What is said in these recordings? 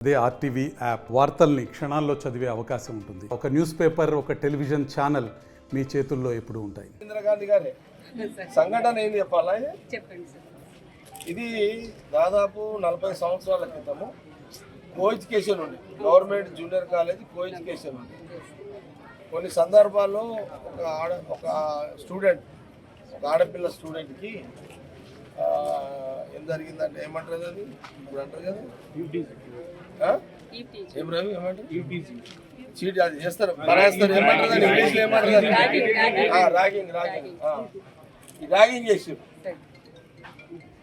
అదే RTV app వార్తల్ని క్షణాల్లో చదివే అవకాశం ఉంటుంది. ఒక న్యూస్ పేపర్ ఒక టెలివిజన్ ఛానల్ మీ చేతుల్లో ఎప్పుడూ ఉంటాయి. ఇందిరాగాంధీ గారే సంఘటన ఏంది చెప్పాలా ఇది? చెప్పండి సార్. ఇది దాదాపు నలభై సంవత్సరాల క్రితము కో ఎడ్యుకేషన్ ఉంది government junior college co education ఉంది కొన్ని సందర్భాల్లో ఒక ఆడ ఒక స్టూడెంట్ ఒక ఆడపిల్ల స్టూడెంట్కి ఆ, ఏం జరిగిందంటే ఏమంటారు అది? ఇప్పుడు అంటారు కదా? ఏం రవి చీట్ అది చేస్తారు. పరాస్తారు ఏమంటారు ఏమంటారు. ఆ, రాగింగ్ రాగింగ్. ఆ. ఈ రాగింగ్ చేసారు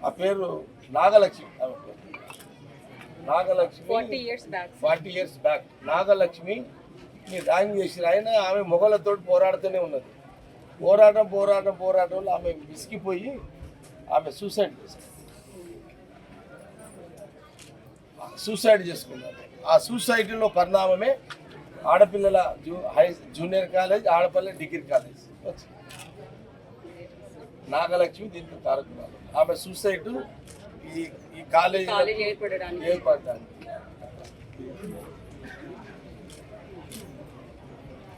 ఆ పేరు Nagalakshmi. Nagalakshmi forty years back. Forty years back. Nagalakshmi rank చేసిన ఆయన ఆమె మొగలతో పోరాడుతూనే ఉన్నది. పోరాటం పోరాటం పోరాటంలో ఆమె విసిగిపోయి ఆమె సూసైడ్ చేసుకుంది సూసైడ్ చేసుకున్నారు. ఆ సూసైడ్లో పరిణామమే ఆడపిల్లల జూ హై జూనియర్ కాలేజ్ ఆడపిల్లల డిగ్రీ కాలేజ్. నాగలక్ష్మి దీనికి కారకురాలు. ఆమె సూసైడ్ ఈ ఈ కాలేజ్ ఏర్పడడానికి.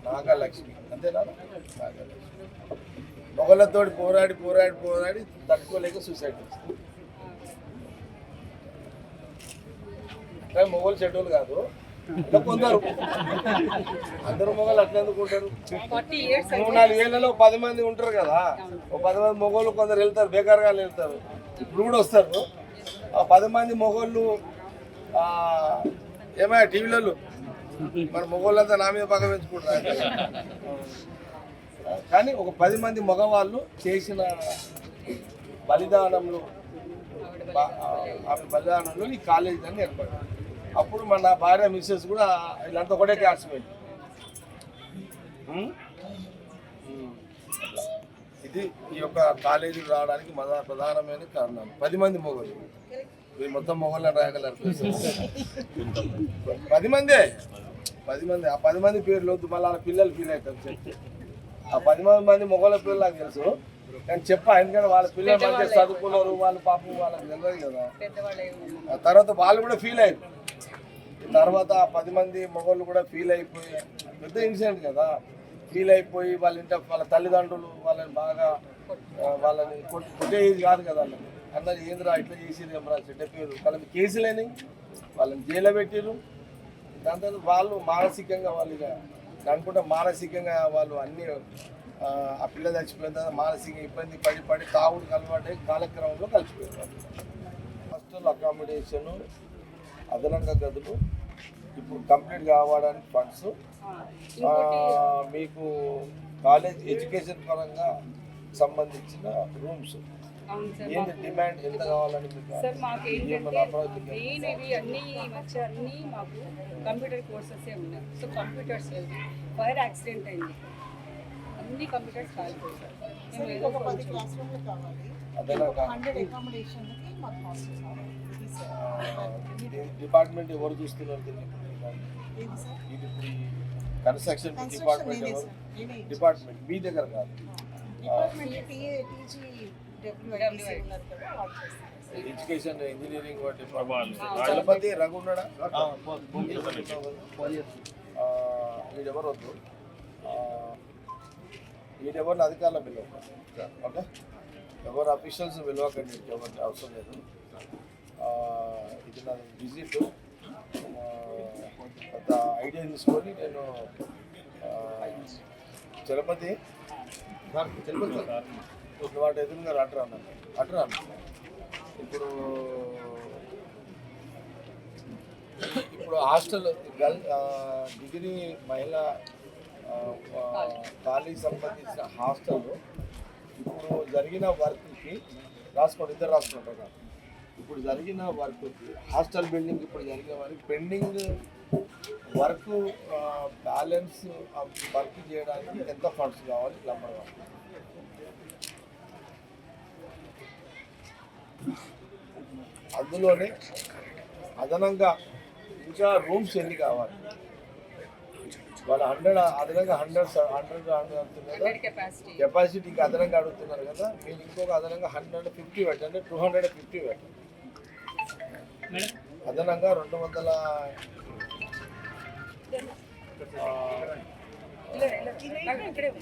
నాగలక్ష్మి. అంతేనా? నాగలక్ష్మి. మొగలతోటి పోరాడి పోరాడి పోరాడి తట్టుకోలేక సూసైడ్ చేస్తుంది కానీ మొగలు చెడ్డోళ్ళు కాదు. కొందరు. అందరూ మొగలు అట్లా ఎందుకుంటారు మూడు నాలుగు ఏళ్ళలో పది మంది ఉంటారు కదా. ఓ పది మంది మొగోళ్ళు కొందరు వెళ్తారు బేకారుగా వెళ్తారు. ఇప్పుడు కూడా వస్తారు. ఆ పది మంది మొగోళ్ళు ఏమయ్యా టీవీలలో? మన మొగోళ్ళంతా నా మీద పగ పెంచుకుంటారు? కానీ ఒక పది మంది మగవాళ్ళు చేసిన బలిదానంలో ఆమె బలిదానంలో ఈ కాలేజీ అని ఏర్పడింది. అప్పుడు మన భార్య మిస్సెస్ కూడా వీళ్ళంతా ఒకటే క్లాస్మేట్. ఇది ఈ యొక్క కాలేజీ రావడానికి మన ప్రధానమైన కారణం. పది మంది మొగలు. మీరు మొత్తం మొగలను రాయగలరు పది మందే. పది మంది. ఆ పది మంది పేర్లు వద్దు మళ్ళీ వాళ్ళ పిల్లలు ఫీల్ అవుతారు చెప్తే ఆ పది మంది మంది మొగల పిల్లలు నాకు తెలుసు. కానీ చెప్పా ఎందుకంటే వాళ్ళ పిల్లలు మంచిగా చదువుకున్నారు వాళ్ళ పాపం వాళ్ళకి తెలియదు కదా. తర్వాత వాళ్ళు కూడా ఫీల్ అయ్యారు. తర్వాత ఆ పది మంది మగవాళ్ళు కూడా ఫీల్ అయిపోయి పెద్ద ఇన్సిడెంట్ కదా. ఫీల్ అయిపోయి వాళ్ళ ఇంట వాళ్ళ తల్లిదండ్రులు వాళ్ళని బాగా వాళ్ళని కొట్టి కొట్టేది కాదు కదా వాళ్ళని అన్నది ఏంద్రా ఇట్లా చేసేది ఏమరా చెడ్డ పేరు? వాళ్ళ కేసులేని వాళ్ళని జైల్లో పెట్టారు దాని తర్వాత వాళ్ళు మానసికంగా వాళ్ళు ఇక అనుకుంటే మానసికంగా వాళ్ళు అన్ని ఆ, పిల్ల చచ్చిపోయిన తర్వాత మానసిక ఇబ్బంది పడి పడి తాగుడు అలవాటు కాలక్రమంలో కలిసిపోయారు హాస్టల్ అకామిడేషను అదనంగా గదులు ఇప్పుడు కంప్లీట్ కావడానికి ఫండ్స్. మీకు కాలేజ్ ఎడ్యుకేషన్ పరంగా సంబంధించిన రూమ్స్. అవును సార్ ఏంటి డిమాండ్? ఎంత కావాలని సార్ మాకు ఏంటంటే మెయిన్ ఇవి అన్ని మధ్య అన్ని మాకు కంప్యూటర్ కోర్సెస్ ఉన్నాయి. సో కంప్యూటర్స్ ఫైర్ యాక్సిడెంట్ అయింది. అన్ని కంప్యూటర్స్ కాలిపోయాయి సార్. మేము ఏదో ఒక పది కొంచెం- క్లాస్ రూమ్లు కావాలి? అదనంగా హండ్రెడ్ అకామిడేషన్కి మాకు హాస్టల్ కావాలి. ఇది సార్ డిపార్ట్మెంట్ ఎవరు చూస్తున్నారు ఇది ఇప్పుడు ఈ కన్స్ట్రక్షన్ కన్స్ట్రక్షన్ డిపార్ట్మెంట్ నేనే ఎవరు? సార్ నేనే డిపార్ట్మెంట్ మీ దగ్గర కాదు. డిపార్ట్మెంట్ టీఏ టీజీ డబ్ల్యూఐసి ఉన్నారు కదా వాళ్ళు చేస్తారు. Education engineering department Chalapathi Raghu ఉన్నాడా ఆ, వీడెవరు వద్దు ఆ, వీడెవరిని అధికారులు పిలవకండి. ఓకే? ఎవరు అఫీషియల్స్ పిలవకండి ఎవరికి అవసరం లేదు. ఆ, ఇది నా విజిట్ కొంత ఐడియా తీసుకొని నేను చలపతి చలపతి ఇప్పుడు వాటి ఎదురుగా అట్రా అన్నాను అట్రా ఇప్పుడు ఇప్పుడు హాస్టల్ గర్ల్ డిగ్రీ మహిళా కాలేజ్ సంబంధించిన హాస్టల్ ఇప్పుడు జరిగిన వర్క్కి రాసుకోండి ఇద్దరు రాసుకుంటారు. ఇప్పుడు జరిగిన వర్క్కి హాస్టల్ బిల్డింగ్ ఇప్పుడు జరిగిన work pending work balance work చేయడానికి ఎంత ఫండ్స్ కావాలి నెంబర్ వన్ అందులోనే అదనంగా ఇంకా రూమ్స్ ఎన్ని కావాలి? వాళ్ళు హండ్రెడ్ అదనంగా హండ్రెడ్ హండ్రెడ్ హండ్రెడ్ అంటున్నారు కదా. కెపాసిటీ కెపాసిటీకి అదనంగా అడుగుతున్నారు కదా. మీరు ఇంకొక అదనంగా హండ్రెడ్ ఫిఫ్టీ పెట్టండి. టూ హండ్రెడ్ ఫిఫ్టీ పెట్టండి. అదనంగా రెండు వందల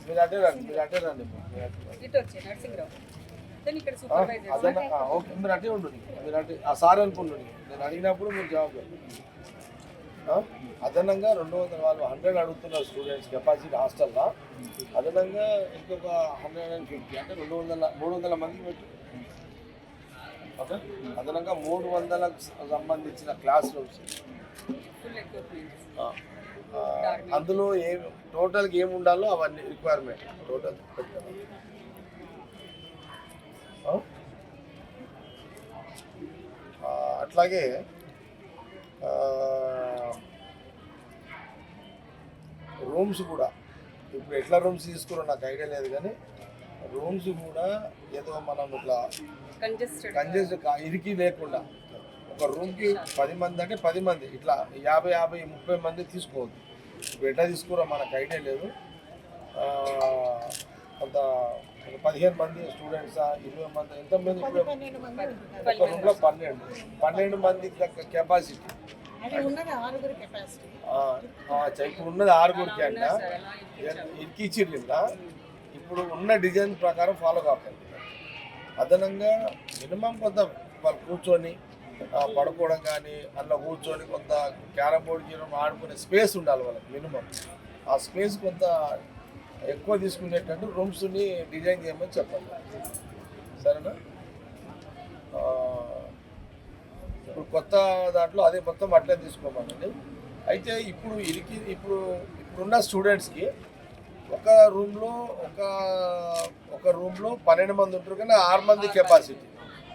మీరు అటే రండి మీరు ఆ, ఉండు మీరు అటే ఆ సార్ అనుకుంటుంది నేను అడిగినప్పుడు మీరు జవాబు అదనంగా రెండు వందల వాళ్ళు హండ్రెడ్ అడుగుతున్నారు స్టూడెంట్స్ కెపాసిటీ హాస్టల్లో అదనంగా ఇంకొక హండ్రెడ్ అండ్ ఫిఫ్టీ అంటే రెండు వందల మూడు వందల మందికి పెట్టు ఓకే అదనంగా మూడు వందలకు సంబంధించిన క్లాస్ రూమ్స్ అందులో ఏం టోటల్గా ఏమి ఉండాలో అవన్నీ రిక్వైర్మెంట్ టోటల్ అట్లాగే రూమ్స్ కూడా ఇప్పుడు ఎట్లా రూమ్స్ తీసుకురో నాకు ఐడియా లేదు కానీ రూమ్స్ కూడా ఏదో మనం ఇట్లా కంజెస్ట్ ఇరికి లేకుండా ఒక రూమ్కి పది మంది అంటే పది మంది. ఇట్లా యాభై యాభై ముప్పై మంది తీసుకోవద్దు. ఇప్పుడు ఎట్లా తీసుకోరో మనకు ఐడియా లేదు. కొంత పదిహేను మంది స్టూడెంట్సా ఇరవై మంది ఎంతమంది పన్నెండు మంది? ఒక రూమ్లో పన్నెండు. పన్నెండు మంది కెపాసిటీ ఇప్పుడు ఉన్నది ఆరుగురికి అంట. ఇరికి ఇచ్చిర్రు ఇప్పుడు ఉన్న డిజైన్ ప్రకారం ఫాలో కావాలి అదనంగా మినిమం కొంత వాళ్ళు కూర్చొని పడుకోవడం కానీ అందులో కూర్చొని కొంత క్యారమ్ బోర్డ్ గీరం ఆడుకునే స్పేస్ ఉండాలి వాళ్ళకి మినిమం. ఆ స్పేస్ కొంత ఎక్కువ తీసుకునేటట్టు రూమ్స్ని డిజైన్ చేయమని చెప్పాలి సరేనా? ఇప్పుడు కొత్త దాంట్లో అదే మొత్తం అట్లే తీసుకోమనండి. అయితే ఇప్పుడు ఇరికి ఇప్పుడు ఇప్పుడున్న స్టూడెంట్స్కి ఒక రూమ్లో ఒక ఒక రూమ్లో పన్నెండు మంది ఉంటారు కానీ ఆరు మంది కెపాసిటీ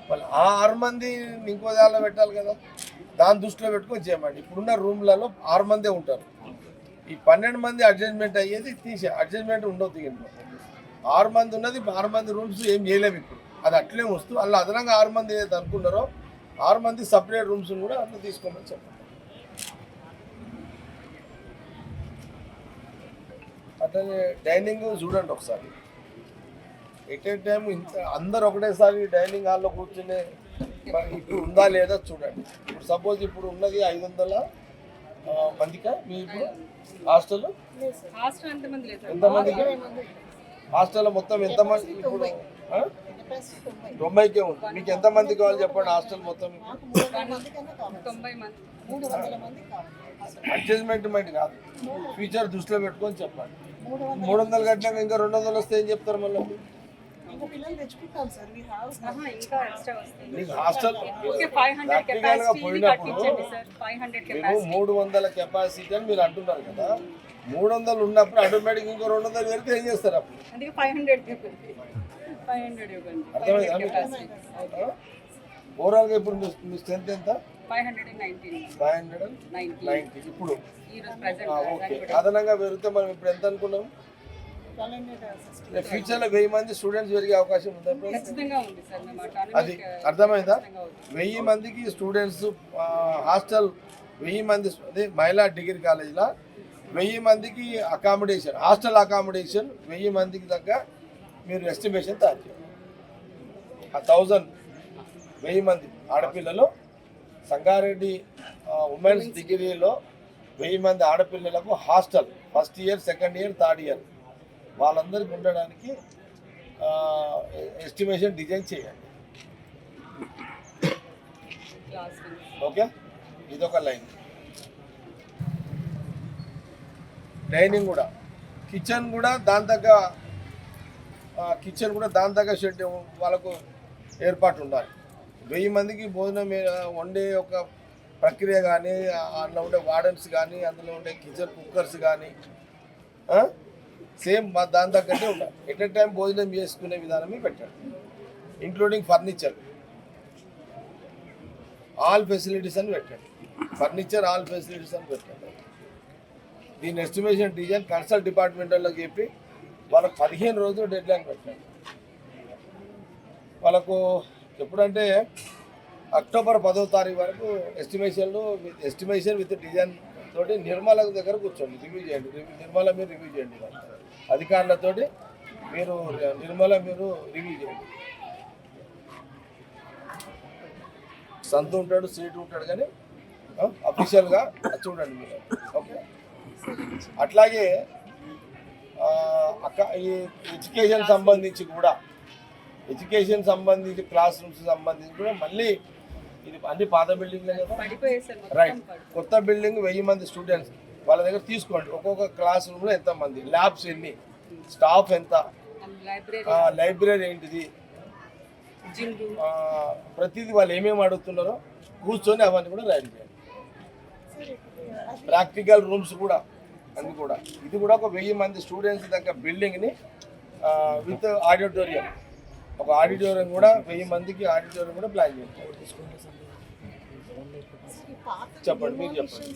వాళ్ళు ఆ ఆరు మంది ఇంకో దానిలో పెట్టాలి కదా. దాని దృష్టిలో పెట్టుకొని చేయమండి. ఇప్పుడున్న రూమ్లలో ఆరు మందే ఉంటారు. ఈ పన్నెండు మంది అడ్జస్ట్మెంట్ అయ్యేది తీసే అడ్జస్ట్మెంట్ ఉండదు ఇంట్లో ఆరు మంది ఉన్నది ఆరు మంది రూమ్స్ ఏం చేయలేము ఇప్పుడు. అది అట్లే వస్తూ అలా అదనంగా ఆరు మంది ఏదైతే అనుకున్నారో ఆరు మంది సపరేట్ రూమ్స్ కూడా అట్లా తీసుకోమని చెప్పండి. అట్లనే డైనింగ్ చూడండి ఒకసారి. ఎట్ ఏ టైం ఇంత అందరు ఒకటేసారి డైనింగ్ హాల్లో కూర్చునే మరి ఇప్పుడు ఉందా లేదా చూడండి. ఇప్పుడు సపోజ్ ఇప్పుడు ఉన్నది ఐదు వందల మందికా? మీ ఇప్పుడు? హాస్టల్? ఎంతమందికి హాస్టల్ మొత్తం ఎంతమంది ఇప్పుడు? తొంభైకే ఉంది. మీకు ఎంతమంది కావాలి చెప్పండి హాస్టల్ మొత్తం? అడ్జస్ట్మెంట్ మైండ్ కాదు. ఫ్యూచర్ దృష్టిలో పెట్టుకొని చెప్పండి. మూడు వందల మూడు వందలు కట్టినాక ఇంకా రెండు వందలు వస్తే ఏం చెప్తారు మళ్ళీ? ఇంకా పిల్లలు తెచ్చుకుంటాం సార్ వీ హ్యావ్ ఆహా, ఇంకా ఎక్స్ట్రా వస్తుంది. మీకు హాస్టల్ ఓకే ఫైవ్ హండ్రెడ్ ప్రాక్టికల్గా కెపాసిటీ పోయినప్పుడు కట్టించండి సార్ ఫైవ్ హండ్రెడ్ మీరు కెపాసిటీ మూడు వందల కెపాసిటీ అని మీరు అంటున్నారు కదా. మూడు వందలు ఉన్నప్పుడు ఆటోమేటిక్ ఇంకో రెండు వందలు పెడితే ఏం చేస్తారు అప్పుడు? అందుకే ఫైవ్ హండ్రెడ్ ఇవ్వండి. ఫైవ్ హండ్రెడ్ ఇవ్వండి. ఫైవ్ అర్థమైందా? హండ్రెడ్ మీకు? కెపాసిటీ ఓవరాల్గా ఇప్పుడు మీ మీ స్ట్రెంత్ ఎంత? ఫైవ్ హండ్రెడ్ నైన్టీ నైంటీ ఇప్పుడు? అదనంగా పెరిగితే మనం ఇప్పుడు ఎంత అనుకున్నాం? ఫ్యూచర్లో వెయ్యి మంది స్టూడెంట్స్ పెరిగే అవకాశం ఉందా అది అర్థమైందా. వెయ్యి మందికి స్టూడెంట్స్ హాస్టల్ వెయ్యి మంది అదే మహిళా డిగ్రీ కాలేజీలో వెయ్యి మందికి అకామిడేషన్ హాస్టల్ అకామిడేషన్ వెయ్యి మందికి దగ్గర మీరు ఎస్టిమేషన్ తయారు చేయాలి. ఆ థౌజండ్ వెయ్యి మంది ఆడపిల్లలు సంగారెడ్డి ఉమెన్స్ డిగ్రీలో వెయ్యి మంది ఆడపిల్లలకు hostel first year second year third year వాళ్ళందరికీ ఉండడానికి ఎస్టిమేషన్ డిజైన్ చేయండి. ఓకే ఇదొక లైన్. డైనింగ్ కూడా. కిచెన్ కూడా దాని తగ్గ కిచెన్ కూడా దాని తగ్గ షెడ్ వాళ్ళకు ఏర్పాటు ఉండాలి వెయ్యి మందికి భోజనం వండే ఒక ప్రక్రియ కానీ అందులో ఉండే వార్డెన్స్ కానీ అందులో ఉండే కిచెన్ కుక్కర్స్ కానీ సేమ్ దాని తగ్గట్టే ఉండాలి ఎట్ ఎ టైం భోజనం చేసుకునే విధానమే పెట్టాడు. ఇంక్లూడింగ్ ఫర్నిచర్ ఆల్ ఫెసిలిటీస్ అని పెట్టాడు. ఫర్నిచర్ ఆల్ ఫెసిలిటీస్ అని పెట్టాడు. దీని ఎస్టిమేషన్ డిజైన్ కన్సల్ట్ డిపార్ట్మెంట్ వాళ్ళకి చెప్పి వాళ్ళకు పదిహేను రోజులు డెడ్ లైన్ పెట్టాడు. వాళ్ళకు ఎప్పుడంటే అక్టోబర్ పదో తారీఖు వరకు ఎస్టిమేషన్లు విత్ ఎస్టిమేషన్ విత్ డిజైన్ తోటి నిర్మల దగ్గర కూర్చోండి. రివ్యూ చేయండి. రివ్యూ నిర్మల మీరు రివ్యూ చేయండి. అధికారులతోటి మీరు నిర్మల మీరు రివ్యూ చేయండి. సంతు ఉంటాడు సీటు ఉంటాడు కానీ అఫీషియల్గా చూడండి మీరు. ఓకే? అట్లాగే అక్క ఈ ఎడ్యుకేషన్ సంబంధించి కూడా ఎడ్యుకేషన్ సంబంధించి క్లాస్ రూమ్స్ సంబంధించి కూడా మళ్ళీ ఇది అన్ని పాత బిల్డింగ్లే కదా? రైట్ కొత్త బిల్డింగ్ వెయ్యి మంది స్టూడెంట్స్ వాళ్ళ దగ్గర తీసుకోండి. ఒక్కొక్క క్లాస్ రూమ్లో ఎంత మంది ల్యాబ్స్ ఎన్ని? స్టాఫ్ ఎంత? లైబ్రరీ ఆ, లైబ్రరీ ఏంటిది? జిమ్ రూమ్ ఆ, ప్రతిదీ వాళ్ళు ఏమేమి అడుగుతున్నారో కూర్చొని అవన్నీ కూడా రైడ్ చేయండి ప్రాక్టికల్ రూమ్స్ కూడా అన్ని కూడా. ఇది కూడా ఒక వెయ్యి మంది స్టూడెంట్స్ దగ్గర బిల్డింగ్ని విత్ ఆడిటోరియం ఒక ఆడిటోరియం కూడా వెయ్యి మందికి ఆడిటోరియం కూడా ప్లాన్ చేయండి చెప్పండి, మీరు చెప్పండి.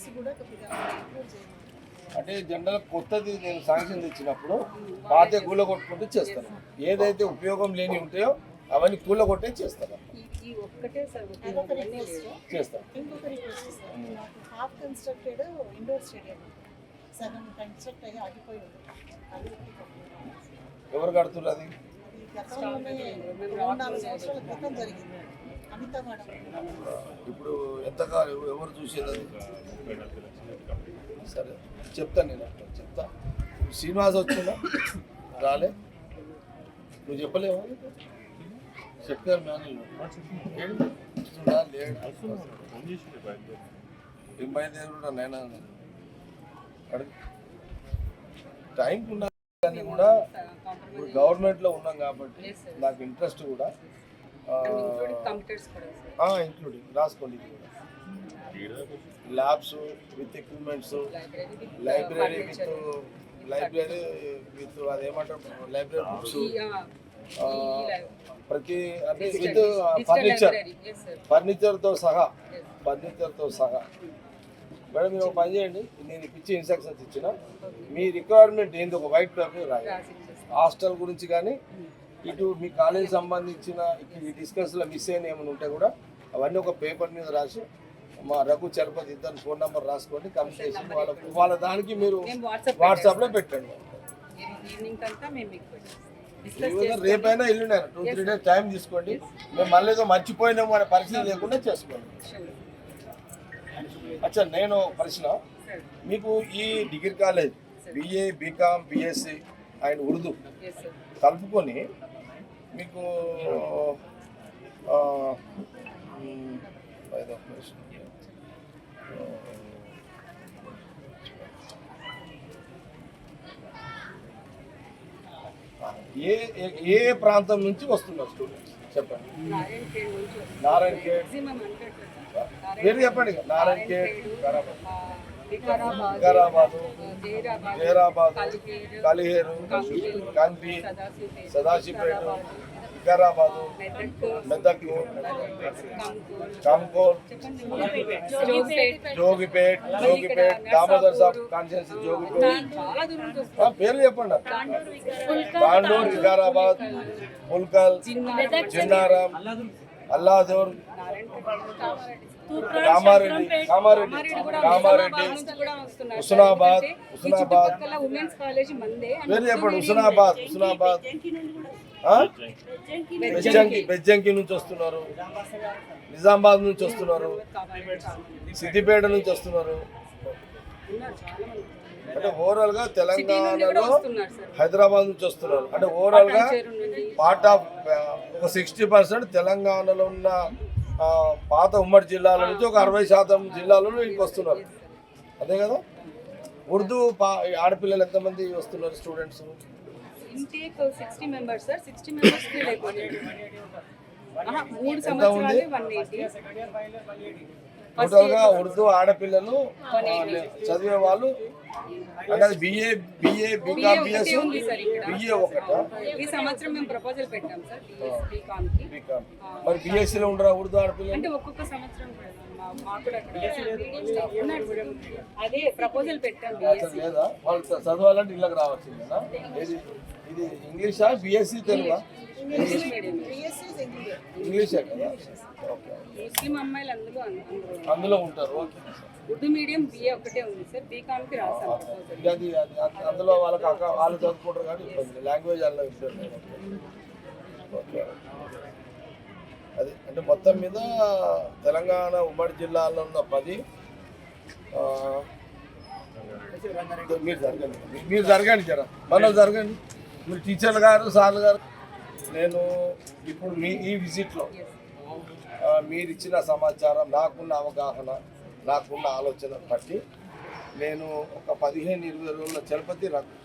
అంటే జనరల్ కొత్తది నేను శాంక్షన్ తెచ్చినప్పుడు పాత కూల కొట్టుకుంటూ చేస్తాను ఏదైతే ఉపయోగం లేని ఉంటాయో అవన్నీ కూల కొట్టే చేస్తాను ఇంకొక request half constructed indoor stadium సగం కన్స్ట్రక్ట్ అయ్యి ఆగిపోయి ఎవరు కడుతున్నారు అది? నాలుగు సంవత్సరాల క్రితం జరిగింది. ఇప్పుడు ఎంత కావాలి ఎవరు చూసేది సరే చెప్తాను నేను చెప్తా. శ్రీనివాస్ వచ్చిందా? రాలే. నువ్వు చెప్పలేవు? చెప్పారు మేనేజ్ వస్తుందా లేడు? ఏం బయలుదేరు నేనా? అడుగు. టైంకి ఉన్నా కానీ కూడా ఇప్పుడు గవర్నమెంట్లో ఉన్నాం కాబట్టి నాకు ఇంట్రెస్ట్ కూడా. ఇంక్లూడింగ్ రాసుకోండి ఇది కూడా. Labs with equipments library library with library with అదేమంటారు లైబ్రరీ బుక్స్ ప్రతి అంటే విత్ ఫర్నిచర్ ఫర్నిచర్తో సహా ఫర్నిచర్తో సహా. మేడం మీరు ఒక పని చేయండి. నేను ఇప్పించి ఇన్స్ట్రక్షన్స్ ఇచ్చిన. మీ రిక్వైర్మెంట్ ఏంది ఒక వైట్ పేపర్ రాయాలి హాస్టల్ గురించి కానీ ఇటు మీ కాలేజ్ సంబంధించిన ఈ డిస్కస్లో మిస్ అయిన ఏమైనా ఉంటే కూడా అవన్నీ ఒక పేపర్ మీద రాసి మా రఘు చలపతి ఇద్దరు ఫోన్ నెంబర్ రాసుకోండి కమ్యూనికేషన్ వాళ్ళ వాళ్ళ దానికి మీరు వాట్సాప్లో పెట్టండి. రేపైనా ఎల్లుండి టూ త్రీ డేస్ టైం తీసుకోండి. మేము మళ్ళీ ఏదో మర్చిపోయినాము అనే పరిస్థితి లేకుండా చేసుకోండి. అచ్చా నేను ప్రశ్న. మీకు ఈ degree college BA BCom BSc and Urdu. కలుపుకొని మీకు. ఏ ఏ- ఏ ప్రాంతం నుంచి వస్తున్నారు స్టూడెంట్స్ చెప్పండి. Narayankhed percent. పేరు చెప్పండి. నారాయణ ఖేడ్ వికారాబాద్. ఆ, వికారాబాద్ వికారాబాదు ఆ, జైరాబాద్ జైరాబాద్ కలిహేరు కలిహేరు కంకి, కంకి సదాశివపేట సదాశివపేట వికారాబాదు మెదక్ మెదక్ కంకూర్ కామ్కోల్ జోగిపేట్ జోగిపేట్ జోగిపేట్ దామోదర్ సాబ్ కాన్షియన్స్ జోగిపేట్ చాలా దూరం నుంచి వస్తుంది ఆ, పేర్లు చెప్పండి తాండూర్ వికారాబాద్ పుల్కల్ జిన్నారం అల్లాదూర్ కామారెడ్డి కామారెడ్డి హుస్నాబాద్ హుస్నాబాద్. పేరు చెప్పండి హుస్నాబాద్ హుస్నాబాద్? బెజ్జంకి బెజ్జంకి నుంచి వస్తున్నారు. నిజామాబాద్ నుంచి వస్తున్నారు. సిద్దిపేట నుంచి వస్తున్నారు. అంటే ఓవరాల్గా తెలంగాణలో హైదరాబాద్ నుంచి వస్తున్నారు. అంటే ఓవరాల్గా పార్ట్ ఆఫ్ ఒక సిక్స్టీ పర్సెంట్ తెలంగాణలో ఉన్న పాత ఉమ్మడి జిల్లాల నుంచి ఒక అరవై శాతం జిల్లాలలో ఇంటికి వస్తున్నారు. అదే కదా? ఉర్దూ పా ఆడపిల్లలు ఎంతమంది వస్తున్నారు students? Intake sixty members sir. Sixty members feel మూడు? సంవత్సరాలు వన్ ఎయిటీ టోటల్గా ఉర్దూ ఆడపిల్లలు చదివే వాళ్ళు అంటే అది BA BA BCom BS BA ఒకట ఈ సంవత్సరం మేము ప్రపోజల్ పెట్టాం సార్ బీకామ్కి. బీకామ్ మరి బిఎస్సీలో ఉండరా ఉర్దూ ఆడపిల్లలు? అంటే ఒక్కొక్క సంవత్సరం. అదే ప్రపోజల్ పెట్టాం లేదా? వాళ్ళు చదవాలంటే ఇళ్ళకి రావాల్సిందేనా ఇది ఇంగ్లీషా బిఎస్సీ తెలుగా ఇంగ్లీష్ కదా? ఓకే. ముస్లిం అమ్మాయిలు అందులో అందులో ఉంటారు. ఓకే. ఉర్దూ మీడియం బిఏ ఒకటే ఉంది సార్. బీకామ్కి రాసాం ప్రపోజల్ ఇక అది అది- అది- అందులో వాళ్ళకి వాళ్ళు చదువుకుంటారు కానీ ఇబ్బంది. లాంగ్వేజ్ అలా ఇబ్బంది. ఓకే. అది అంటే మొత్తం మీద తెలంగాణ ఉమ్మడి జిల్లాలో ఉన్న పది ఆ, మీరు జరగండి. మీరు జరగండి జర. మనం జరగండి. మీరు టీచర్లు గారు సార్లు గారు. నేను ఇప్పుడు మీ ఈ విజిట్లో మీరిచ్చిన మీరు ఇచ్చిన సమాచారం నాకున్న అవగాహన నాకున్న ఆలోచన బట్టి నేను ఒక పదిహేను ఇరవై రోజుల చలపతి రంగు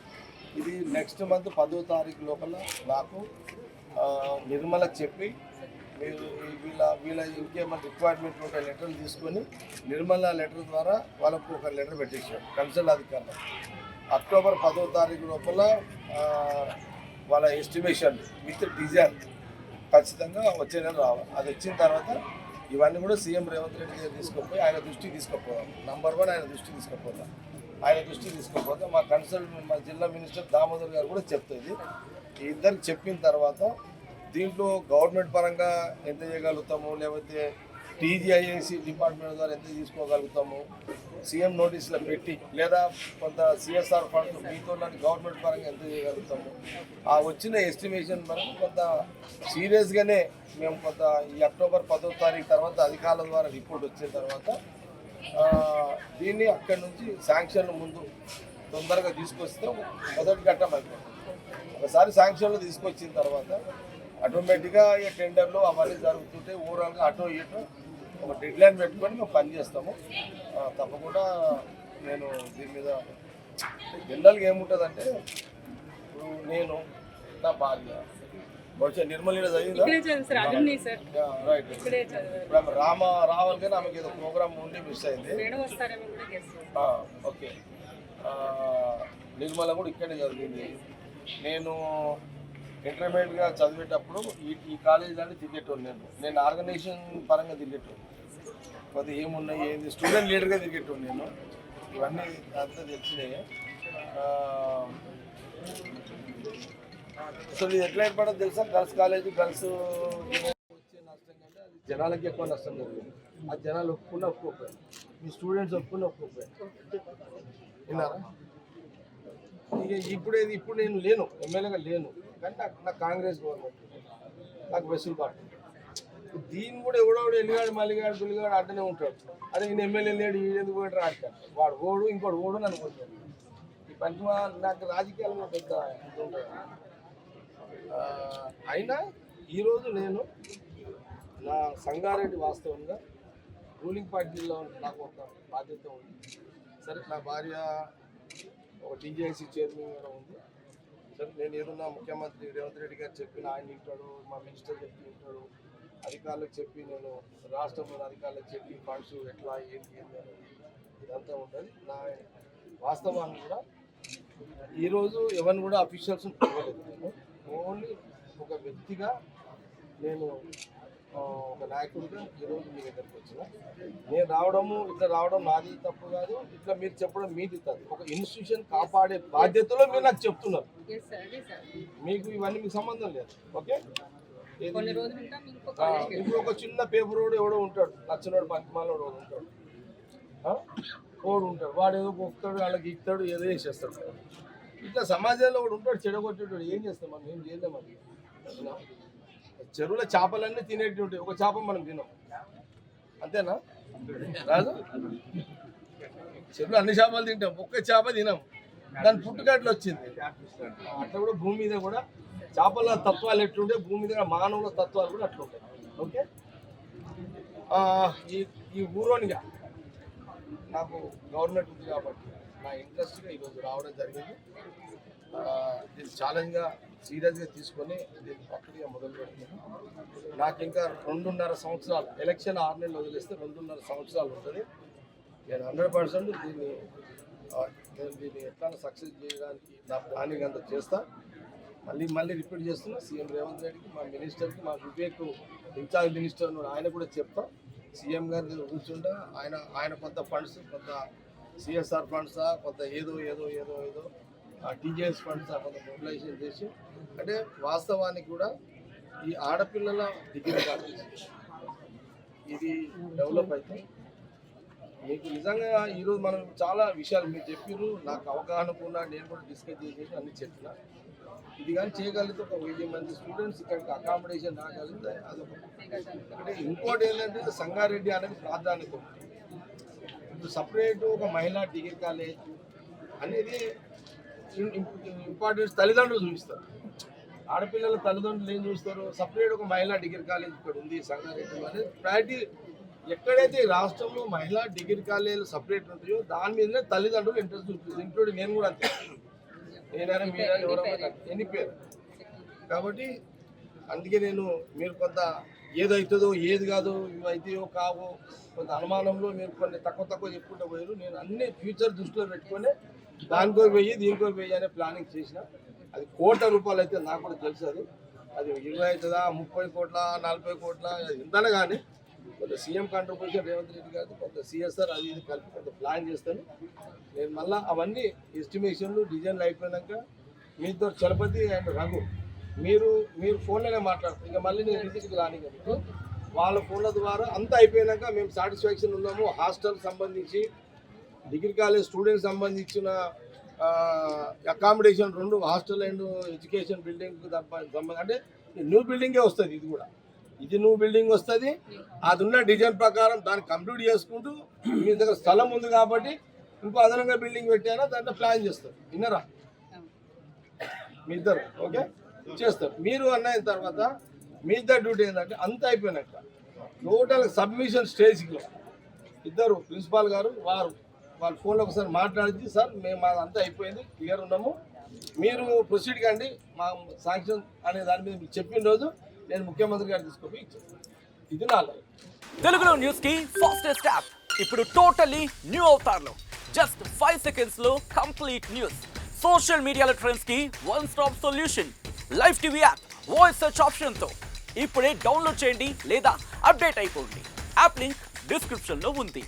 ఇది నెక్స్ట్ మంత్ పదో తారీఖు లోపల నాకు నిర్మల చెప్పి మీరు వీళ్ళ వీళ్ళ ఇంకేమైనా రిక్వైర్మెంట్ ఉంటే లెటర్లు తీసుకొని నిర్మల లెటర్ ద్వారా వాళ్ళకు ఒక లెటర్ పెట్టేసారు కన్సల్ట్ అధికారులు. అక్టోబర్ పదో తారీఖు లోపల వాళ్ళ ఎస్టిమేషన్ విత్ డిజైన్ ఖచ్చితంగా వచ్చే నెల రావాలి. అది వచ్చిన తర్వాత ఇవన్నీ కూడా సీఎం రేవంత్ రెడ్డి గారు తీసుకుపోయి ఆయన దృష్టికి తీసుకుపోదాం నంబర్ వన్ ఆయన దృష్టికి తీసుకుపోతాం ఆయన దృష్టికి తీసుకుపోతే మా కన్సల్ట్ మా జిల్లా మినిస్టర్ దామోదర్ గారు కూడా చెప్తుంది ఈ ఇద్దరికి చెప్పిన తర్వాత దీంట్లో గవర్నమెంట్ పరంగా ఎంత చేయగలుగుతాము లేకపోతే టీజీఐఏసి డిపార్ట్మెంట్ ద్వారా ఎంత తీసుకోగలుగుతాము? సీఎం నోటీసులు పెట్టి లేదా కొంత సిఎస్ఆర్ ఫండ్స్ మీతో గవర్నమెంట్ పరంగా ఎంత చేయగలుగుతాము? ఆ వచ్చిన ఎస్టిమేషన్ పరంగా కొంత సీరియస్గానే మేము కొంత ఈ అక్టోబర్ పదో తారీఖు తర్వాత అధికారుల ద్వారా రిపోర్ట్ వచ్చిన తర్వాత దీన్ని అక్కడి నుంచి శాంక్షన్లు ముందు తొందరగా తీసుకొస్తే మొదటి ఘట్టం అయిపోతుంది. ఒకసారి శాంక్షన్లు తీసుకొచ్చిన తర్వాత ఆటోమేటిక్గా ఈ టెండర్లు అవన్నీ జరుగుతుంటే ఓవరాల్గా అటో ఇటో ఒక డెడ్ లైన్ పెట్టుకొని మేము పని చేస్తాము. తప్పకుండా నేను దీని మీద జనరల్గా ఏముంటుందంటే నేను నా భార్య బహుశా నిర్మల్ చదివిందా? రైట్ ఇప్పుడు ఆమె రామ రావాలి కానీ ఆమెకి ఏదో ప్రోగ్రామ్ ఉండి మిస్ అయింది. ఓకే నిర్మల కూడా ఇక్కడే చదివింది. నేను ఇంటర్మీడియట్గా చదివేటప్పుడు ఈ ఈ కాలేజీలోనే తిరిగేటోడు నేను. నేను ఆర్గనైజేషన్ పరంగా తిరిగేటోడు కొద్దిగా ఏమున్నాయి ఏంది స్టూడెంట్ లీడర్గా తిరిగేటోడు నేను. ఇవన్నీ అంతా తెలిసినాయి. సో అసలు ఇది ఎట్లా ఏర్పడదు తెలుసా? గర్ల్స్ కాలేజ్ గర్ల్స్ వచ్చే నష్టం కంటే అది జనాలకి ఎక్కువ నష్టం జరిగింది. ఆ జనాలు ఒప్పుకున్న ఒప్పుకోపోయారు మీ స్టూడెంట్స్ ఒప్పుకున్న ఒప్పుకోపోయారు విన్నారా? ఇక ఇప్పుడు ఏది? ఇప్పుడు నేను లేను. ఎమ్మెల్యేగా లేను. కానీ అక్కడ కాంగ్రెస్ గవర్నమెంట్ నాకు వెసులుబాటు దీన్ని కూడా ఎవడో ఎల్లిగాడు మల్లిగాడు దుల్లిగాడు అడ్డనే ఉంటాడు. అదే నేను ఎమ్మెల్యే లేడు ఎందుకు పోయినా అంటాడు వాడు ఓడు ఇంకోటి ఓడు నన్ను కొట్టాడు ఈ పంచమ నాకు రాజకీయాల్లో పెద్ద అయినా ఈరోజు నేను నా సంగారెడ్డి వాస్తవంగా రూలింగ్ పార్టీలో నాకు ఒక బాధ్యత ఉంది. సరే నా భార్య ఒక టీజేసీ చైర్మన్ కూడా ఉంది. సార్ నేను ఏదన్నా ముఖ్యమంత్రి రేవంత్ రెడ్డి గారు చెప్పిన ఆయన వింటాడు మా మినిస్టర్ చెప్పి వింటాడు అధికారులకు చెప్పి నేను రాష్ట్రంలోని అధికారులకు చెప్పి ఫండ్స్ ఎట్లా ఏంటి ఏంటి ఇదంతా ఉంటుంది. నా వాస్తవాన్ని కూడా ఈరోజు ఎవరిని కూడా అఫీషియల్స్ నేను ఓన్లీ ఒక వ్యక్తిగా నేను ఒక నాయకుడిగా ఈరోజు మీ దగ్గరికి వచ్చిన. నేను రావడము ఇట్లా రావడం నాది తప్పు కాదు. ఇట్లా మీరు చెప్పడం మీది తప్పు ఒక ఇన్స్టిట్యూషన్ కాపాడే బాధ్యతలో మీరు నాకు చెప్తున్నారు. మీకు ఇవన్నీ మీకు సంబంధం లేదు. ఓకే? ఇప్పుడు ఒక చిన్న పేపర్ వాడు ఎవడో ఉంటాడు. నచ్చినోడు పంచమాలోడు ఉంటాడు? వాడు ఉంటాడు. వాడు ఏదో పొక్కుతాడు వాళ్ళకి ఇస్తాడు ఏదో చేసేస్తాడు. ఇట్లా సమాజంలో వాడు ఉంటాడు చెడగొట్టేటాడు. ఏం చేస్తాం మనం? ఏం చేయలేం అది? చెరువుల చేపలన్నీ తినేటువంటి ఉంటాయి. ఒక చేప మనం తినం. అంతేనా? రాదు చెరువులో అన్ని చేపలు తింటాం. ఒక్క చేప తినం. దాని పుట్టుకట్లు వచ్చింది. అట్లా కూడా భూమి మీద కూడా చేపల తత్వాలు ఎట్లుంటే భూమి మీద మానవుల తత్వాలు కూడా అట్లుంటాయి ఓకే? ఈ ఈ ఊరోనిగా నాకు గవర్నమెంట్ ఉంది కాబట్టి నా ఇంట్రెస్ట్గా ఈరోజు రావడం జరిగింది. ఇది దీన్ని ఛాలెంజ్గా సీరియస్గా తీసుకొని దీన్ని ప్రక్రియ మొదలు పెడుతున్నాను. నాకు ఇంకా రెండున్నర సంవత్సరాలు ఎలక్షన్ ఆరు నెలలు వదిలేస్తే రెండున్నర సంవత్సరాలు ఉంటుంది. నేను హండ్రెడ్ పర్సెంట్ దీన్ని నేను దీన్ని ఎట్లా సక్సెస్ చేయడానికి నా ప్లానింగ్ అంతా చేస్తా. మళ్ళీ మళ్ళీ రిపీట్ చేస్తున్నా సీఎం రేవంత్ రెడ్డికి మా మినిస్టర్కి మా వివేక్ ఇన్ఛార్జ్ మినిస్టర్ ఆయన కూడా చెప్తా. సీఎం గారి దగ్గర ఆయన ఆయన కొంత ఫండ్స్ కొంత సిఎస్ఆర్ ఫండ్సా కొంత ఏదో ఏదో ఏదో ఏదో టీజీఎస్ ఫండ్స్ కొంత మొబిలైజేషన్ చేసి అంటే వాస్తవానికి కూడా ఈ ఆడపిల్లల డిగ్రీ కాలేజ్ ఇది డెవలప్ అయితే. మీకు నిజంగా ఈరోజు మనం చాలా విషయాలు మీరు చెప్పారు నాకు అవగాహన కూడా నేను కూడా డిస్కస్ చేసేసి అన్ని చెప్పిన. ఇది కానీ చేయగలిగితే ఒక వెయ్యి మంది స్టూడెంట్స్ ఇక్కడికి అకామిడేషన్ రాగలిగితే అదొక అంటే ఇంకోటి ఏంటంటే సంగారెడ్డి అనేది ప్రాధాన్యత ఇప్పుడు సపరేట్ ఒక మహిళా డిగ్రీ కాలేజ్ అనేది ఇంపార్టెన్స్ తల్లిదండ్రులు చూపిస్తారు. ఆడపిల్లల తల్లిదండ్రులు ఏం చూస్తారు? సపరేట్ ఒక మహిళా డిగ్రీ కాలేజ్ ఇక్కడ ఉంది సంగారెడ్డి అనేది ప్రయారిటీ ఎక్కడైతే రాష్ట్రంలో మహిళా డిగ్రీ కాలేజీలు సపరేట్ ఉంటాయో దాని మీదనే తల్లిదండ్రులు ఇంట్రెస్ట్ చూపిస్తారు. ఇంక్లూడింగ్ నేను కూడా అంతే. నేనైనా మీరైనా ఎవరైనా ఎన్ని పేరు? కాబట్టి అందుకే నేను మీరు కొంత ఏదవుతుందో ఏది కాదు ఇవి అవుతాయో కావో కొంత అనుమానంలో మీరు కొన్ని తక్కువ తక్కువ చెప్పుకుంటూ పోయారు నేను అన్ని ఫ్యూచర్ దృష్టిలో పెట్టుకొని దానికో వెయ్యి దీనికో వెయ్యి అనే ప్లానింగ్ చేసిన. అది కోట్ల రూపాయలు అయితే నాకు కూడా తెలుసు అది. అది ఇరవై అవుతుందా ముప్పై కోట్ల నలభై కోట్ల ఎంతనే కానీ కొంత సీఎం కాంట్రిబ్యూషన్ రేవంత్ రెడ్డి గారు కొంత సిఎస్ఆర్ అది ఇది కలిపి కొంత ప్లాన్ చేస్తాను. నేను మళ్ళీ అవన్నీ ఎస్టిమేషన్లు డిజైన్లు అయిపోయినాక మీతో చలపతి అండ్ రఘు మీరు మీరు ఫోన్లోనే మాట్లాడతారు. ఇంకా మళ్ళీ నేను ఇంటికి రాని వాళ్ళ ఫోన్ల ద్వారా అంతా అయిపోయినాక మేము సాటిస్ఫాక్షన్ ఉన్నాము. హాస్టల్ సంబంధించి డిగ్రీ కాలేజ్ స్టూడెంట్స్ సంబంధించిన అకామిడేషన్ రెండు హాస్టల్ అండ్ ఎడ్యుకేషన్ బిల్డింగ్ సంబంధం అంటే న్యూ బిల్డింగే వస్తుంది ఇది కూడా. ఇది న్యూ బిల్డింగ్ వస్తుంది. అది ఉన్న డిజైన్ ప్రకారం దాన్ని కంప్లీట్ చేసుకుంటూ మీ దగ్గర స్థలం ఉంది కాబట్టి ఇంకో అదనంగా బిల్డింగ్ పెట్టారా దాంట్లో ప్లాన్ చేస్తారు. విన్నరా? మీ ఇద్దరు ఓకే చేస్తారు. మీరు అన్న తర్వాత మీ ఇద్దరు డ్యూటీ ఏంటంటే అంత అయిపోయినాక టోటల్ సబ్మిషన్ స్టేజ్లో ఇద్దరు ప్రిన్సిపాల్ గారు వారు వాళ్ళ ఫోన్లో ఒకసారి మాట్లాడించి సార్ మేము మాది అంతా అయిపోయింది క్లియర్ ఉన్నాము. మీరు ప్రొసీడ్ కండి మా శాంక్షన్ అనే దాని మీద మీకు చెప్పిన రోజు నేను ముఖ్యమంత్రి గారు తీసుకొని ఇది నా తెలుగులో న్యూస్కి ఫాస్టెస్ట్ యాప్ ఇప్పుడు టోటలీ న్యూ అవతార్లో. జస్ట్ ఫైవ్ సెకండ్స్లో complete news social media ట్రెండ్స్కి one stop solution live TV app voice search ఆప్షన్తో. ఇప్పుడే డౌన్లోడ్ చేయండి లేదా అప్డేట్ అయిపోండి. యాప్ లింక్ డిస్క్రిప్షన్లో ఉంది.